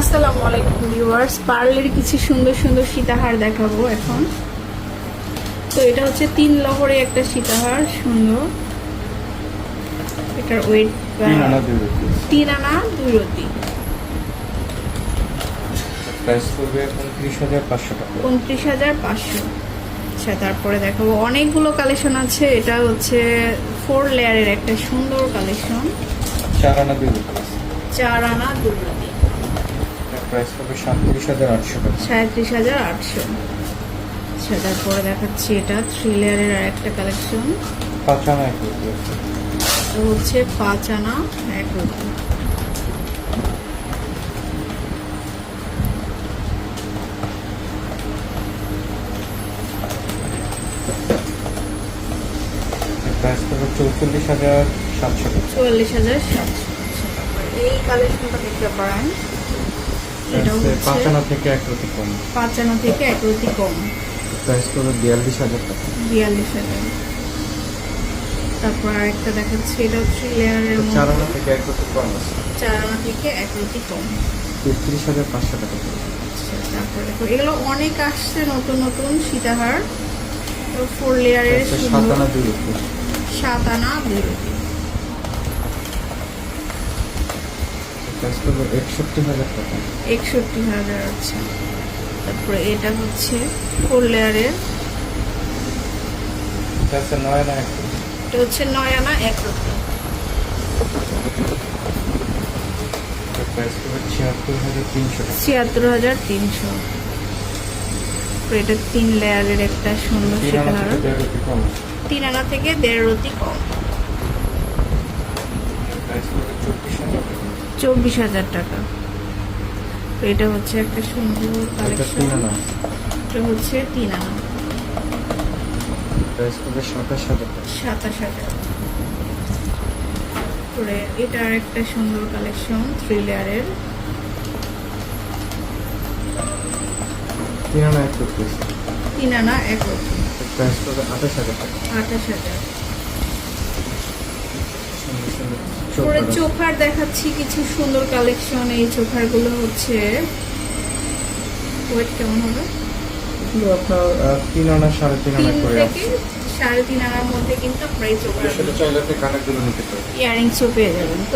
আসসালামু আলাইকুম ভিউয়ার্স। পার্লের কিছু সুন্দর সুন্দর সীতাহার দেখাবো এখন। তো এটা হচ্ছে তিন লহরে একটা সীতাহার সুন্দর। এটার ওয়েট তিন আনা দুই রতি। প্রাইস উনত্রিশ হাজার পাঁচশো টাকা। উনত্রিশ হাজার পাঁচশো। আচ্ছা তারপরে দেখাবো। অনেকগুলো কালেকশন আছে। এটা হচ্ছে ফোর লেয়ারের একটা সুন্দর কালেকশন চার আনা দুই চার আনা দুই প্রাইস করবে সাতত্রিশ হাজার আটশো টাকা। সাঁত্রিশ হাজার আটশো। আচ্ছা তারপরে দেখাচ্ছি এটা থ্রি লেয়ারের আর একটা কালেকশন পাঁচ আনা এক হচ্ছে পাঁচ আনা এক প্রাইস চৌচল্লিশ হাজার সাতশো চুয়াল্লিশ হাজার সাতশো। আচ্ছা, এই কালেকশনটা দেখতে পারেন। পাঁচ আনা থেকে এক কম। পাঁচ আনা থেকে এক রুটি কম। প্রাইস করবে বিয়াল্লিশ হাজার টাকা। বিয়াল্লিশ হাজার। তারপর আরেকটা দেখাচ্ছি এটা থ্রি লেয়ারের চার আনা থেকে এক কম আছে। চার আনা থেকে এক রুটি কম। তেত্রিশ হাজার পাঁচশো টাকা। আচ্ছা, দেখো এগুলো অনেক আসছে নতুন নতুন সীতাহার। ফোর লেয়ারের সাত আনা দুই রুটি। সাত আনা দুই রুটি। একষট্টি হাজার টাকা। একষট্টি হাজার আচ্ছা। তারপরে এটা হচ্ছে ফোর লেয়ারের এটা হচ্ছে নয় আনা এক এটা হচ্ছে নয় আনা এক ছিয়াত্তর হাজার তিনশো ছিয়াত্তর হাজার তিনশো। এটা তিন লেয়ারের একটা সুন্দর তিন আনা থেকে দেড় রুটি কম। চব্বিশ হাজার টাকা। এটা হচ্ছে একটা সুন্দর কালেকশন এটা হচ্ছে তিন আনা। সাতাশ হাজার সাতাশ হাজার। তারপরে এটা আর একটা সুন্দর কালেকশন থ্রি লেয়ারের তিন আনা এক তিন আনা এক রুটি প্রাইস করবে আঠাশ হাজার আঠাশ হাজার। আছে। চোখার। দেখাচ্ছি কিছু সুন্দর কালেকশন এই চোখারগুলো হচ্ছে। ওয়েট কেমন হবে? আপনার তিন আনা সাড়ে তিন তিন আনা করে সাড়ে তিন আনার মধ্যে কিন্তু আপনার এই চোখার সেটা চাইলে আপনি কানেরগুলো নিতে পারেন। ইয়ারিংসও পেয়ে যাবেন।